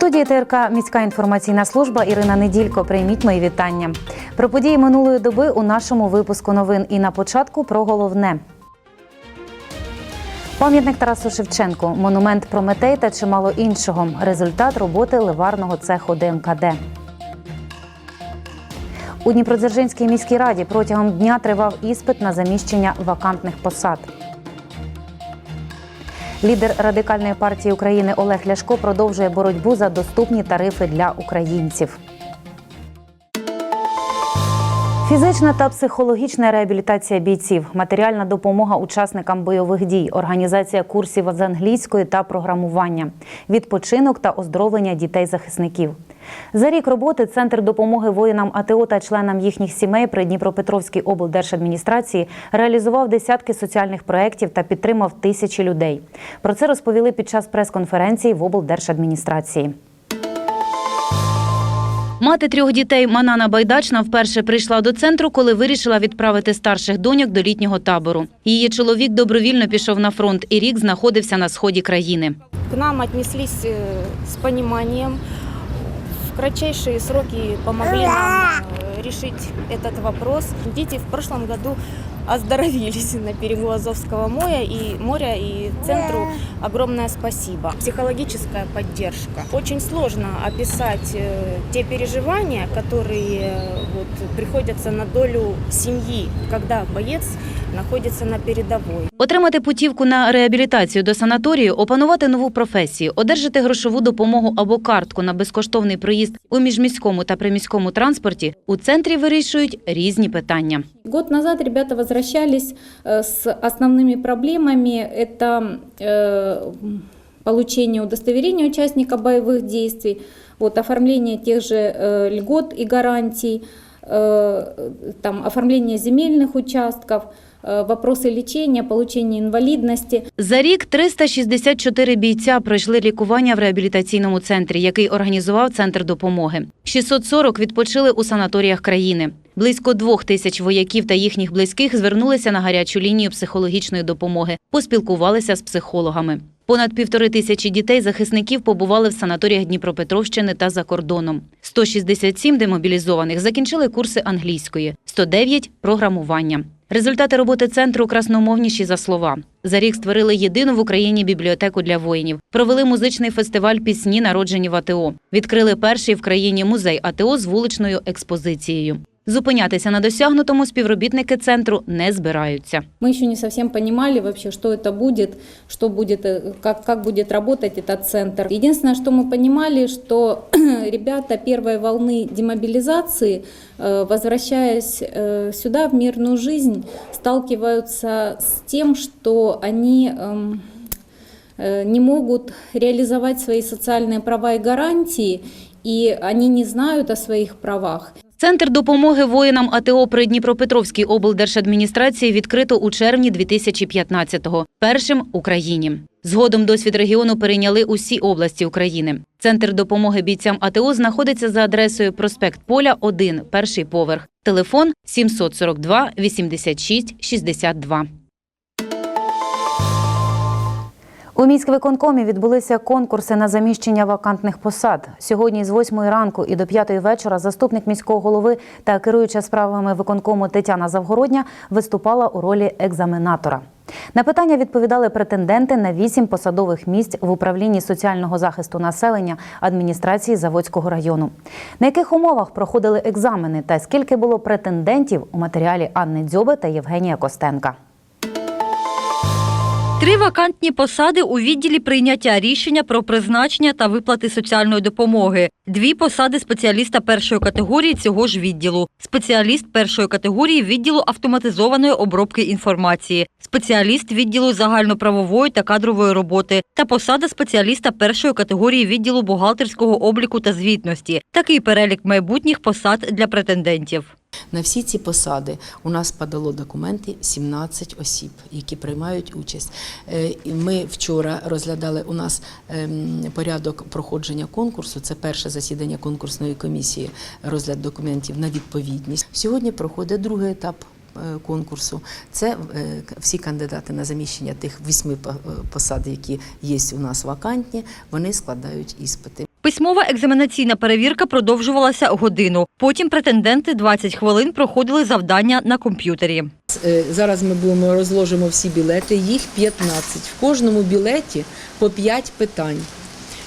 Студії ТРК міська інформаційна служба Ірина Неділько. Прийміть мої вітання. Про події минулої доби у нашому випуску новин. І на початку про головне. Пам'ятник Тарасу Шевченку, монумент Прометей та чимало іншого. Результат роботи ливарного цеху ДМКД. У Дніпродзержинській міській раді протягом дня тривав іспит на заміщення вакантних посад. Лідер радикальної партії України Олег Ляшко продовжує боротьбу за доступні тарифи для українців. Фізична та психологічна реабілітація бійців, матеріальна допомога учасникам бойових дій, організація курсів з англійської та програмування, відпочинок та оздоровлення дітей-захисників. За рік роботи Центр допомоги воїнам АТО та членам їхніх сімей при Дніпропетровській облдержадміністрації реалізував десятки соціальних проєктів та підтримав тисячі людей. Про це розповіли під час прес-конференції в облдержадміністрації. Мати трьох дітей Манана Байдачна вперше прийшла до центру, коли вирішила відправити старших доньок до літнього табору. Її чоловік добровільно пішов на фронт і рік знаходився на сході країни. К нам отнеслись э, с пониманием. В кратчайшие сроки помогли нам э, решить этот вопрос. Дети в прошлом году оздоровились на берегу Азовского моря и моря и центру огромное спасибо. Психологическая поддержка. Очень сложно описать э, те переживания, которые э, вот, приходятся на долю семьи, когда боец находится на передовой. Отримати путівку на реабілітацію до санаторію, опанувати нову професію, одержати грошову допомогу або картку на безкоштовний проїзд у міжміському та приміському транспорті у центрі вирішують різні питання. Год назад ребята возвращались э, с основными проблемами. Это э, получение удостоверения участника боевых действий, вот, оформление тех же э, льгот и гарантий, э, там, оформление земельных участков, э, вопросы лечения, получения инвалидности. За рік 364 бійця пройшли лікування в реабілітаційному центрі, який організував центр допомоги. 640 відпочили у санаторіях країни. Близько двох тисяч вояків та їхніх близьких звернулися на гарячу лінію психологічної допомоги, поспілкувалися з психологами. Понад півтори тисячі дітей захисників побували в санаторіях Дніпропетровщини та за кордоном. 167 демобілізованих закінчили курси англійської, 109 – програмування. Результати роботи центру красномовніші за слова. За рік створили єдину в Україні бібліотеку для воїнів, провели музичний фестиваль пісні, народжені в АТО. Відкрили перший в країні музей АТО з вуличною експозицією. Зупинятися на досягнутому співробітники центру не збираються. Мы еще не совсем понимали вообще, что это будет, что будет, э, как, как будет работать этот центр. Единственное, что мы понимали, что ребята первой волны демобилизации, э, возвращаясь э, сюда, в мирную жизнь, сталкиваются с тем, что они эм, э, не могут реализовать свои социальные права и гарантии, и они не знают о своих правах. Центр допомоги воїнам АТО при Дніпропетровській облдержадміністрації відкрито у червні 2015-го. Першим – Україні. Згодом досвід регіону перейняли усі області України. Центр допомоги бійцям АТО знаходиться за адресою проспект Поля, 1, перший поверх. Телефон 742 86 62. У міськвиконкомі відбулися конкурси на заміщення вакантних посад. Сьогодні з 8 ранку і до 5 вечора заступник міського голови та керуюча справами виконкому Тетяна Завгородня виступала у ролі екзаменатора. На питання відповідали претенденти на вісім посадових місць в управлінні соціального захисту населення адміністрації Заводського району. На яких умовах проходили екзамени та скільки було претендентів у матеріалі Анни Дзьоби та Євгенія Костенка. Три вакантні посади у відділі прийняття рішення про призначення та виплати соціальної допомоги. Дві посади спеціаліста першої категорії цього ж відділу. Спеціаліст першої категорії відділу автоматизованої обробки інформації, спеціаліст відділу загальноправової та кадрової роботи та посада спеціаліста першої категорії відділу бухгалтерського обліку та звітності. Такий перелік майбутніх посад для претендентів. На всі ці посади у нас подало документи 17 осіб, які приймають участь. Е, Ми вчора розглядали у нас ем, порядок проходження конкурсу. Це перше засідання конкурсної комісії, розгляд документів на відповідність. Сьогодні проходить другий етап. е, Конкурсу це е, всі кандидати на заміщення тих восьми посад, які є у нас вакантні. Вони складають іспити. Письмова екзаменаційна перевірка продовжувалася годину. Потім претенденти 20 хвилин проходили завдання на комп'ютері. Е, Зараз ми будемо розложимо всі білети, їх 15. В кожному білеті по 5 питань.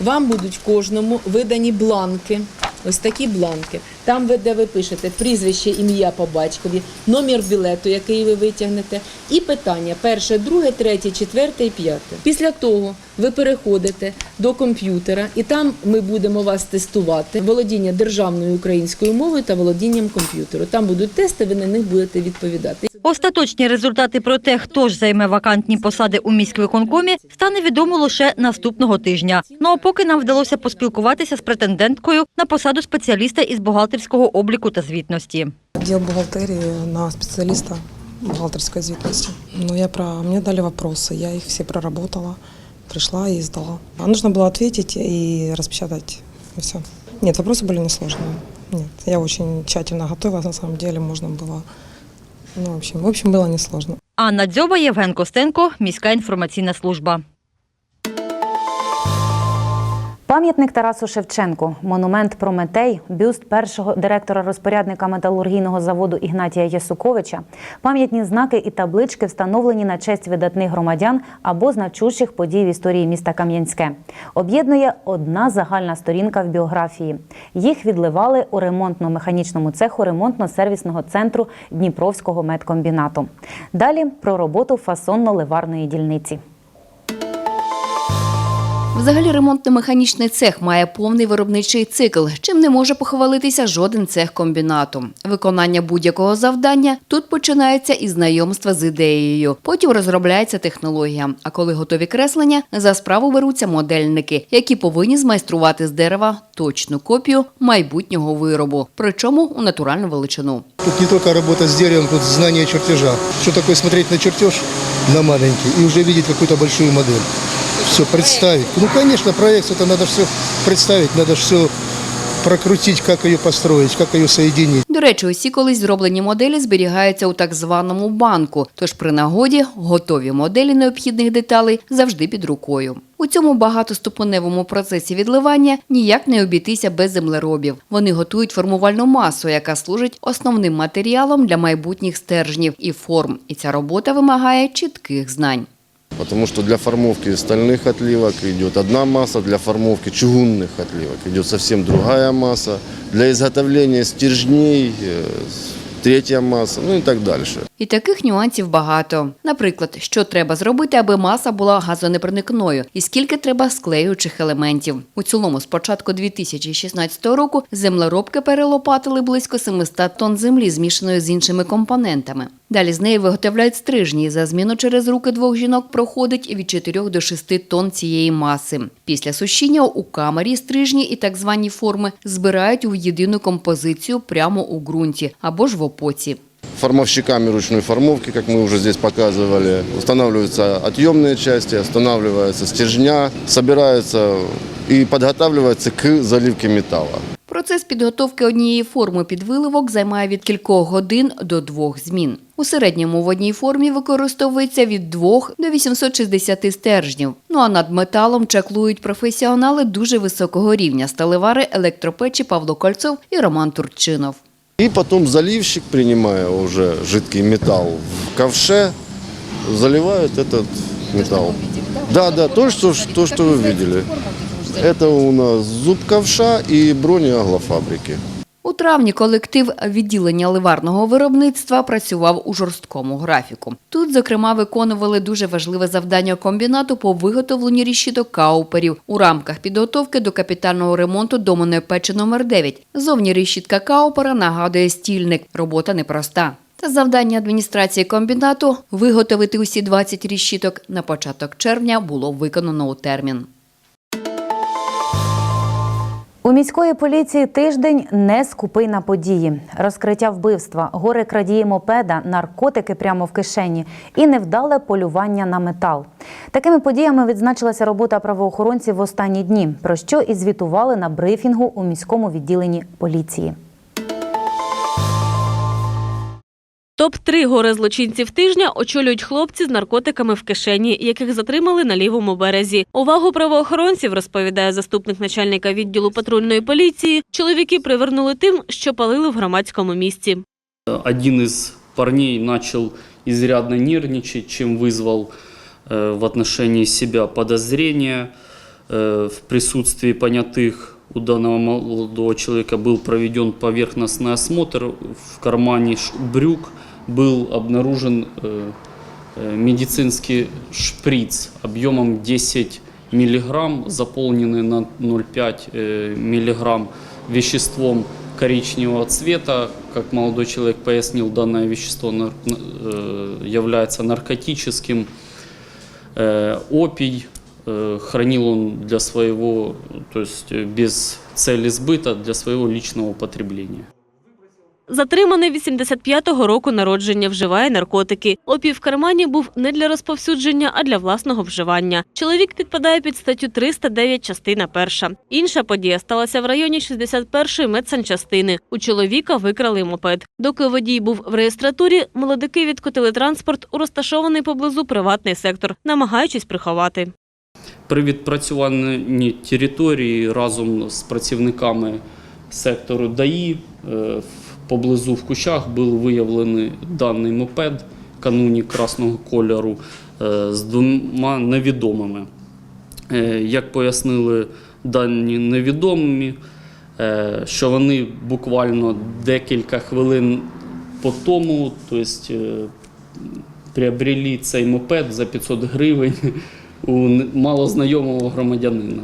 Вам будуть кожному видані бланки. Ось такі бланки. Там, де ви пишете прізвище, ім'я по батькові, номер білету, який ви витягнете, і питання перше, друге, третє, четверте і п'яте. Після того ви переходите до комп'ютера, і там ми будемо вас тестувати володіння державною українською мовою та володінням комп'ютеру. Там будуть тести, ви на них будете відповідати. Остаточні результати про те, хто ж займе вакантні посади у міськвиконкомі, стане відомо лише наступного тижня. Ну а поки нам вдалося поспілкуватися з претенденткою на посаду спеціаліста із бухгалтерського обліку та звітності. Отдел бухгалтерии на специалиста бухгалтерской звітности. Но я про... Мне дали вопросы, я их все проработала, пришла и сдала. А нужно было ответить и распечатать, и все. Нет, вопросы были несложные. Нет, я очень тщательно готовилась, на самом деле можно было... Ну, в общем, в общем, было несложно. Анна Дзьоба, Євген Костенко, міська інформаційна служба. Пам'ятник Тарасу Шевченку, монумент Прометей, бюст першого директора розпорядника металургійного заводу Ігнатія Ясуковича, пам'ятні знаки і таблички встановлені на честь видатних громадян або значущих подій в історії міста Кам'янське. Об'єднує одна загальна сторінка в біографії. Їх відливали у ремонтно-механічному цеху ремонтно-сервісного центру Дніпровського медкомбінату. Далі про роботу фасонно-ливарної дільниці. Взагалі ремонтно-механічний цех має повний виробничий цикл, чим не може похвалитися жоден цех комбінату. Виконання будь-якого завдання тут починається із знайомства з ідеєю. Потім розробляється технологія. А коли готові креслення, за справу беруться модельники, які повинні змайструвати з дерева точну копію майбутнього виробу, причому у натуральну величину. Тут не только работа с деревом, тут знание чертежа. Что такое смотреть на чертеж, на маленький, и уже видеть какую-то большую модель. Все представить. Ну, конечно, проект, это надо все представить, надо все прокрутить, как ее построить, как ее соединить. До речі, усі колись зроблені моделі зберігаються у так званому банку. Тож при нагоді готові моделі необхідних деталей завжди під рукою. У цьому багатоступеневому процесі відливання ніяк не обійтися без землеробів. Вони готують формувальну масу, яка служить основним матеріалом для майбутніх стержнів і форм. І ця робота вимагає чітких знань. Потому что для формовки стальных отливок идет одна масса, для формовки чугунных отливок идет совсем другая масса, для изготовления стержней э, с- третья масса, ну и так дальше. І таких нюансів багато. Наприклад, що треба зробити, аби маса була газонепроникною, і скільки треба склеючих елементів. У цілому, з початку 2016 року землеробки перелопатили близько 700 тонн землі, змішаної з іншими компонентами. Далі з неї виготовляють стрижні. За зміну через руки двох жінок проходить від 4 до 6 тонн цієї маси. Після сушіння у камері стрижні і так звані форми збирають у єдину композицію прямо у ґрунті або ж в опоці. Формовщиками ручной формовки, как мы уже здесь показывали, устанавливаются отъемные части, устанавливаются стержня, собираются и подготавливаются к заливке металла. Процес підготовки однієї форми під виливок займає від кількох годин до двох змін. У середньому в одній формі використовується від 2 до 860 стержнів. Ну а над металом чаклують професіонали дуже високого рівня сталевари електропечі Павло Кольцов і Роман Турчинов. И потом заливщик, принимая уже жидкий металл в ковше, заливает этот металл. Да, да, то, что, то, что вы видели. Это у нас зуб ковша и бронеаглофабрики. У травні колектив відділення ливарного виробництва працював у жорсткому графіку. Тут, зокрема, виконували дуже важливе завдання комбінату по виготовленню рішіток кауперів у рамках підготовки до капітального ремонту доменної печі номер 9 Зовні решітка каупера нагадує стільник. Робота непроста. Та завдання адміністрації комбінату виготовити усі 20 рішіток на початок червня було виконано у термін. У міської поліції тиждень не скупий на події. Розкриття вбивства, гори крадії мопеда, наркотики прямо в кишені і невдале полювання на метал. Такими подіями відзначилася робота правоохоронців в останні дні, про що і звітували на брифінгу у міському відділенні поліції. Топ-3 горе злочинців тижня очолюють хлопці з наркотиками в кишені, яких затримали на лівому березі. Увагу правоохоронців, розповідає заступник начальника відділу патрульної поліції, чоловіки привернули тим, що палили в громадському місці. Один из парней начал изрядно нервничать, чем вызвал э, в отношении себя подозрения. Э, в присутствии понятых у данного молодого человека был проведен поверхностный осмотр. В кармане ш- брюк был обнаружен э, э, медицинский шприц объемом 10 миллиграмм, заполненный на 0,5 э, миллиграмм веществом коричневого цвета. Как молодой человек пояснил, данное вещество нар- э, является наркотическим. Э, Опий э, хранил он для своего, то есть э, без цели сбыта, для своего личного потребления. Затриманий 85-го року народження вживає наркотики. Опій в кармані був не для розповсюдження, а для власного вживання. Чоловік підпадає під статтю 309, частина перша. Інша подія сталася в районі 61-ї медсанчастини. У чоловіка викрали мопед. Доки водій був в реєстратурі, молодики відкотили транспорт у розташований поблизу приватний сектор, намагаючись приховати. При відпрацюванні території разом з працівниками сектору ДАІ е, поблизу в кущах був виявлений даний мопед кануні красного кольору е, з двома невідомими. Е, Як пояснили дані невідомі, е, що вони буквально декілька хвилин по тому, тобто, приобрели цей мопед за 500 гривень у малознайомого громадянина.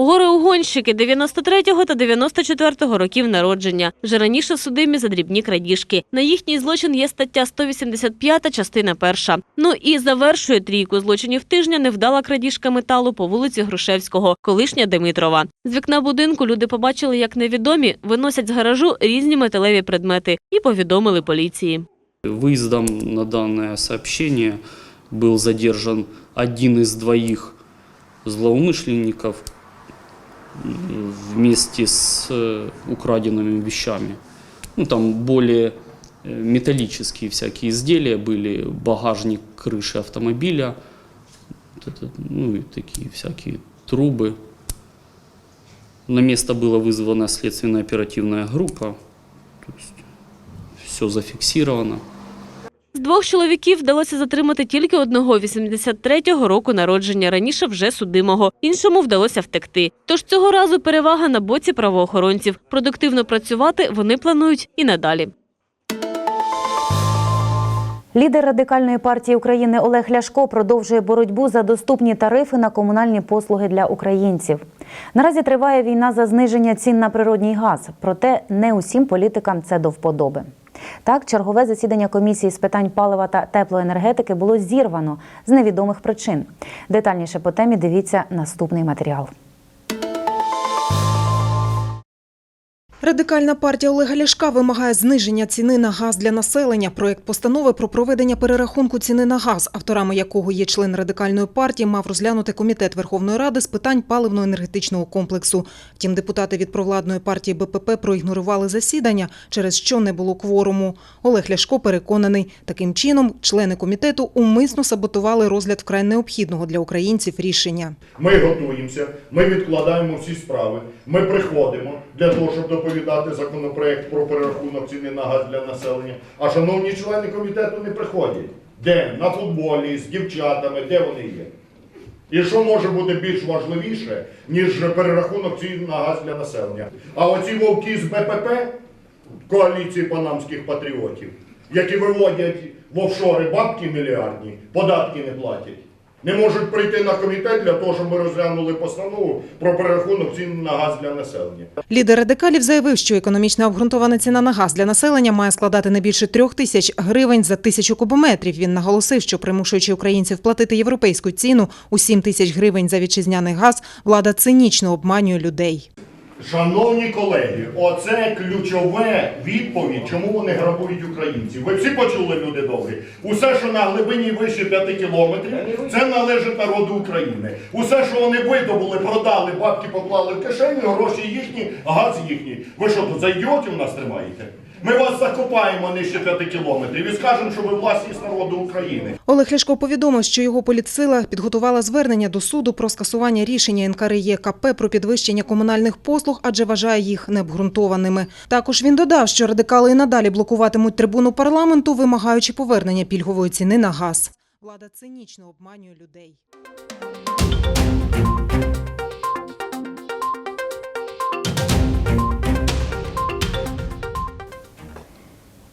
Горе-угонщики 93-го та 94-го років народження. Вже раніше судимі за дрібні крадіжки. На їхній злочин є стаття 185, частина перша. Ну і завершує трійку злочинів тижня невдала крадіжка металу по вулиці Грушевського, колишня Димитрова. З вікна будинку люди побачили, як невідомі виносять з гаражу різні металеві предмети і повідомили поліції. Выездом на данное сообщение был задержан один из двоих злоумышленников м, вместе с э, украденными вещами. Ну, там более э, металлические всякие изделия были, багажник крыши автомобиля, вот это, ну и такие всякие трубы. На место была вызвана следственно-оперативная группа, то есть все зафиксировано. З двох чоловіків вдалося затримати тільки одного 83-го року народження, раніше вже судимого. Іншому вдалося втекти. Тож цього разу перевага на боці правоохоронців. Продуктивно працювати вони планують і надалі. Лідер радикальної партії України Олег Ляшко продовжує боротьбу за доступні тарифи на комунальні послуги для українців. Наразі триває війна за зниження цін на природній газ, проте не усім політикам це до вподоби. Так, чергове засідання комісії з питань палива та теплоенергетики було зірвано з невідомих причин. Детальніше по темі дивіться наступний матеріал. Радикальна партія Олега Ляшка вимагає зниження ціни на газ для населення. Проект постанови про проведення перерахунку ціни на газ, авторами якого є член радикальної партії, мав розглянути комітет Верховної Ради з питань паливно-енергетичного комплексу. Втім, депутати від провладної партії БПП проігнорували засідання, через що не було кворуму. Олег Ляшко переконаний, таким чином члени комітету умисно саботували розгляд вкрай необхідного для українців рішення. Ми готуємося, ми відкладаємо всі справи, ми приходимо для того, щоб доповідати законопроект про перерахунок ціни на газ для населення. А шановні члени комітету не приходять. Де? На футболі, з дівчатами, де вони є? І що може бути більш важливіше, ніж перерахунок цін на газ для населення? А оці вовки з БПП, коаліції панамських патріотів, які виводять в офшори бабки мільярдні, податки не платять. Не можуть прийти на комітет для того, щоб ми розглянули постанову про перерахунок цін на газ для населення. Лідер радикалів заявив, що економічно обґрунтована ціна на газ для населення має складати не більше трьох тисяч гривень за тисячу кубометрів. Він наголосив, що примушуючи українців платити європейську ціну у 7 тисяч гривень за вітчизняний газ, влада цинічно обманює людей. Шановні колеги, оце ключове відповідь, чому вони грабують українців. Ви всі почули, люди добрі. Усе, що на глибині вище 5 кілометрів, це належить народу України. Усе, що вони видобули, продали, бабки поклали в кишеню, гроші їхні, газ їхній. Ви що тут за ідіотів нас тримаєте? Ми вас закопаємо нижче 5 кілометрів і скажемо, що ви власність народу України. Олег Ляшко повідомив, що його політсила підготувала звернення до суду про скасування рішення НКРЄКП про підвищення комунальних послуг, адже вважає їх необґрунтованими. Також він додав, що радикали і надалі блокуватимуть трибуну парламенту, вимагаючи повернення пільгової ціни на газ. Влада цинічно обманює людей.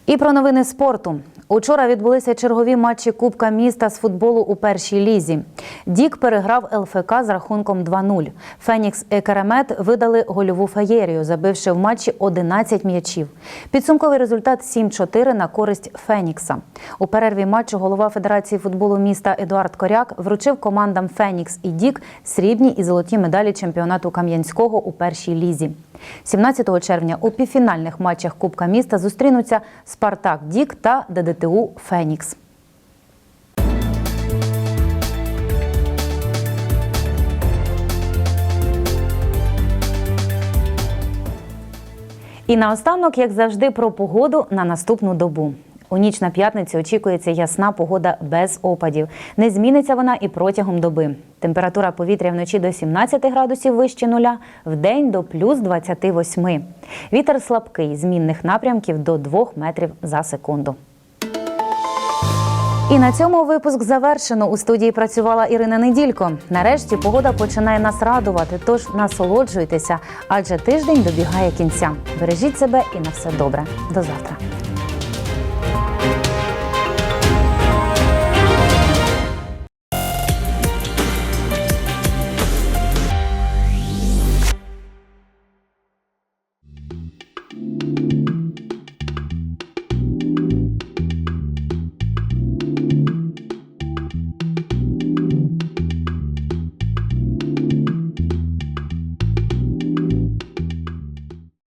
І про новини спорту. Учора відбулися чергові матчі Кубка міста з футболу у першій лізі. Дік переграв ЛФК з рахунком 2-0. Фенікс і Керемет видали гольову феєрію, забивши в матчі 11 м'ячів. Підсумковий результат 7-4 на користь Фенікса. У перерві матчу голова Федерації футболу міста Едуард Коряк вручив командам Фенікс і Дік срібні і золоті медалі чемпіонату Кам'янського у першій лізі. 17 червня у півфінальних матчах Кубка міста зустрінуться Спартак Дік та ДДТУ Фенікс. І наостанок, як завжди, про погоду на наступну добу. У ніч на п'ятницю очікується ясна погода без опадів. Не зміниться вона і протягом доби. Температура повітря вночі до 17 градусів вище нуля, вдень до плюс 28. Вітер слабкий, змінних напрямків до 2 метрів за секунду. І на цьому випуск завершено. У студії працювала Ірина Неділько. Нарешті погода починає нас радувати, тож насолоджуйтеся, адже тиждень добігає кінця. Бережіть себе і на все добре. До завтра.